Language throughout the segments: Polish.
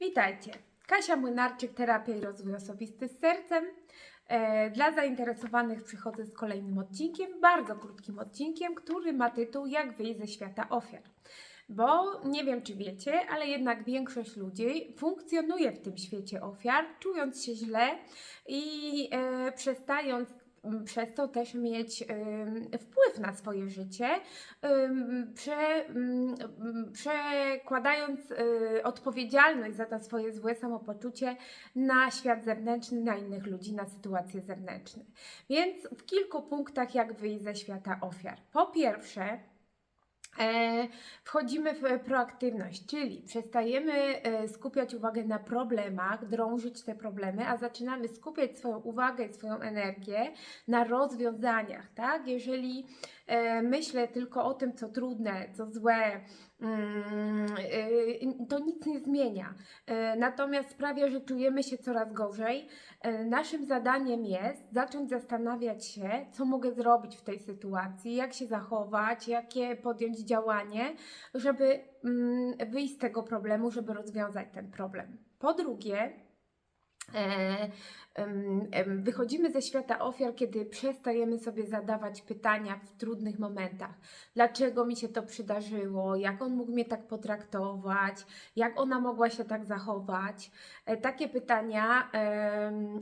Witajcie. Kasia Młynarczyk, terapia i rozwój osobisty z sercem. E, Dla zainteresowanych przychodzę z kolejnym odcinkiem, bardzo krótkim odcinkiem, który ma tytuł Jak wyjść ze świata ofiar. Bo nie wiem, czy wiecie, ale jednak większość ludzi funkcjonuje w tym świecie ofiar, czując się źle i e, przestając przez to też mieć wpływ na swoje życie, przekładając e, odpowiedzialność za to swoje złe samopoczucie na świat zewnętrzny, na innych ludzi, na sytuacje zewnętrzne. Więc w kilku punktach, jak wyjść ze świata ofiar. Po pierwsze, wchodzimy w proaktywność, czyli przestajemy e, skupiać uwagę na problemach, drążyć te problemy, a zaczynamy skupiać swoją uwagę i swoją energię na rozwiązaniach, tak? Jeżeli e, myślę tylko o tym, co trudne, co złe, e, to nic nie zmienia. E, Natomiast sprawia, że czujemy się coraz gorzej. E, Naszym zadaniem jest zacząć zastanawiać się, co mogę zrobić w tej sytuacji, jak się zachować, jakie podjąć działanie, żeby mm, wyjść z tego problemu, żeby rozwiązać ten problem. Po drugie, Wychodzimy ze świata ofiar, kiedy przestajemy sobie zadawać pytania w trudnych momentach. Dlaczego mi się to przydarzyło? Jak on mógł mnie tak potraktować? Jak ona mogła się tak zachować? E, Takie pytania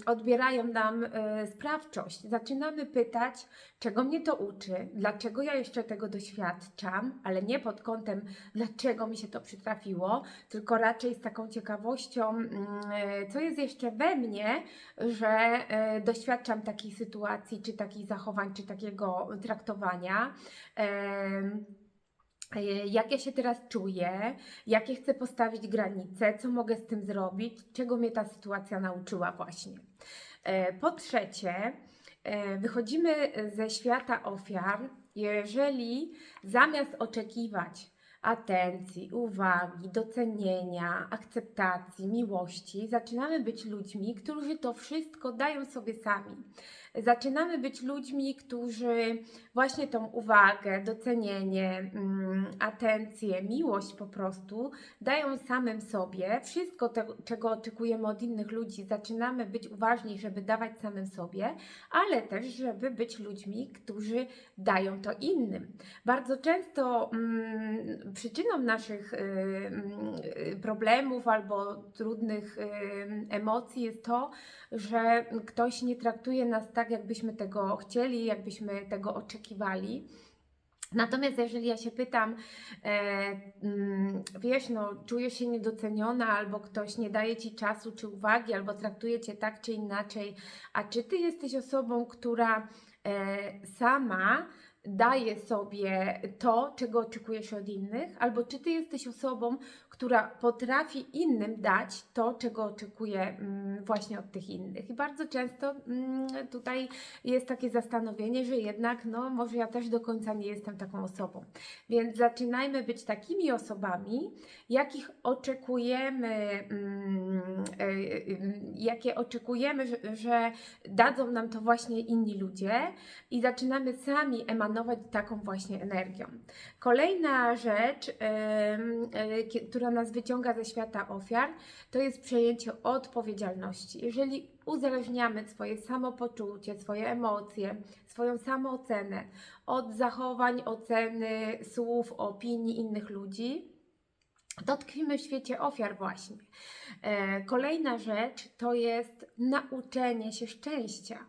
odbierają nam e, sprawczość. Zaczynamy pytać, czego mnie to uczy, dlaczego ja jeszcze tego doświadczam, ale nie pod kątem, dlaczego mi się to przytrafiło, tylko raczej z taką ciekawością, mm, e, co jest jeszcze we mnie, że e, doświadczam takiej sytuacji, czy takich zachowań, czy takiego traktowania. Jak ja się teraz czuję, jakie chcę postawić granice, co mogę z tym zrobić, czego mnie ta sytuacja nauczyła właśnie. E, Po trzecie, e, wychodzimy ze świata ofiar, jeżeli zamiast oczekiwać atencji, uwagi, docenienia, akceptacji, miłości, zaczynamy być ludźmi, którzy to wszystko dają sobie sami. Zaczynamy być ludźmi, którzy właśnie tą uwagę, docenienie, mm, atencję, miłość po prostu dają samym sobie. Wszystko, te, czego oczekujemy od innych ludzi, zaczynamy być uważni, żeby dawać samym sobie, ale też, żeby być ludźmi, którzy dają to innym. Bardzo często mm, przyczyną naszych y, y, problemów albo trudnych y, emocji jest to, że ktoś nie traktuje nas tak, jakbyśmy tego chcieli, jakbyśmy tego oczekiwali. Natomiast jeżeli ja się pytam, e, mm, wiesz, no, czujesz się niedoceniona, albo ktoś nie daje ci czasu czy uwagi, albo traktuje cię tak czy inaczej, a czy ty jesteś osobą, która e, sama daje sobie to, czego oczekujesz od innych, albo czy ty jesteś osobą, która potrafi innym dać to, czego oczekuje mm, właśnie od tych innych. I bardzo często mm, tutaj jest takie zastanowienie, że jednak, no, może ja też do końca nie jestem taką osobą. Więc zaczynajmy być takimi osobami, jakich oczekujemy, mm, e, e, jakie oczekujemy, że, że dadzą nam to właśnie inni ludzie i zaczynamy sami emanować taką właśnie energią. Kolejna rzecz, e, która nas wyciąga ze świata ofiar, to jest przejęcie odpowiedzialności. Jeżeli uzależniamy swoje samopoczucie, swoje emocje, swoją samoocenę od zachowań, oceny, słów, opinii innych ludzi, to tkwimy w świecie ofiar właśnie. E, Kolejna rzecz to jest nauczenie się szczęścia.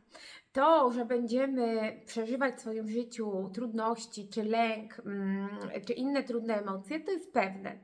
To, że będziemy przeżywać w swoim życiu trudności, czy lęk, mm, czy inne trudne emocje, to jest pewne.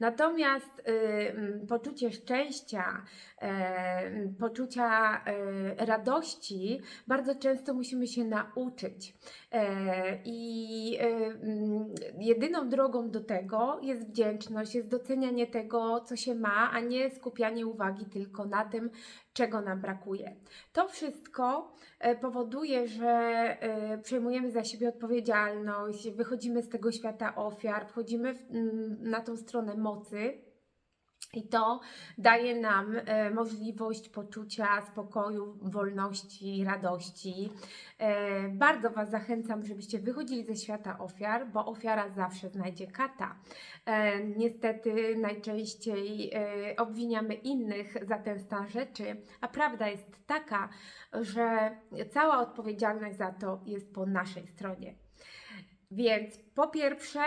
Natomiast y, mm, poczucie szczęścia, e, poczucia e, radości bardzo często musimy się nauczyć. E, I e, mm, jedyną drogą do tego jest wdzięczność, jest docenianie tego, co się ma, a nie skupianie uwagi tylko na tym, czego nam brakuje. To wszystko powoduje, że przejmujemy za siebie odpowiedzialność, wychodzimy z tego świata ofiar, wchodzimy mm, na tą stronę mocy. I to daje nam e, możliwość poczucia spokoju, wolności, radości. E, bardzo Was zachęcam, żebyście wychodzili ze świata ofiar, bo ofiara zawsze znajdzie kata. E, niestety najczęściej e, obwiniamy innych za ten stan rzeczy, a prawda jest taka, że cała odpowiedzialność za to jest po naszej stronie. Więc po pierwsze,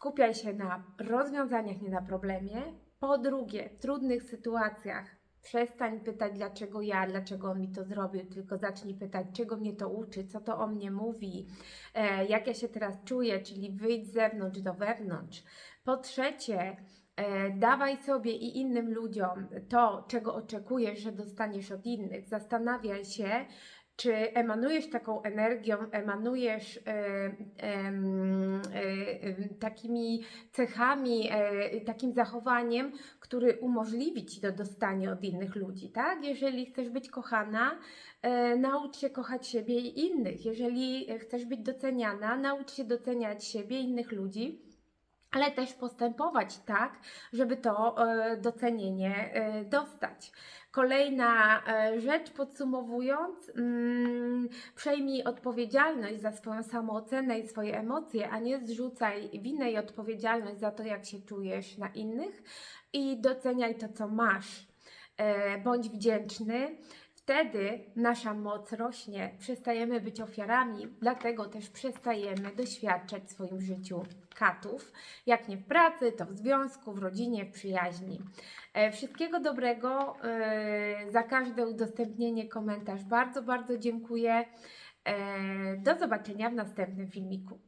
skupiaj się na rozwiązaniach, nie na problemie. Po drugie, w trudnych sytuacjach przestań pytać, dlaczego ja, dlaczego on mi to zrobił, tylko zacznij pytać, czego mnie to uczy, co to o mnie mówi, e, jak ja się teraz czuję, czyli wyjdź z zewnątrz do wewnątrz. Po trzecie, e, dawaj sobie i innym ludziom to, czego oczekujesz, że dostaniesz od innych. Zastanawiaj się, czy emanujesz taką energią, emanujesz e, e, em, takimi cechami, e, takim zachowaniem, który umożliwi ci to dostanie od innych ludzi, tak? Jeżeli chcesz być kochana, e, naucz się kochać siebie i innych. Jeżeli chcesz być doceniana, naucz się doceniać siebie i innych ludzi ale też postępować tak, żeby to e, docenienie e, dostać. Kolejna e, rzecz, podsumowując, mm, przejmij odpowiedzialność za swoją samoocenę i swoje emocje, a nie zrzucaj winę i odpowiedzialność za to, jak się czujesz na innych i doceniaj to, co masz. E, Bądź wdzięczny. Wtedy nasza moc rośnie, przestajemy być ofiarami, dlatego też przestajemy doświadczać w swoim życiu katów. Jak nie w pracy, to w związku, w rodzinie, w przyjaźni. E, Wszystkiego dobrego e, za każde udostępnienie, komentarz. Bardzo, bardzo dziękuję. E, Do zobaczenia w następnym filmiku.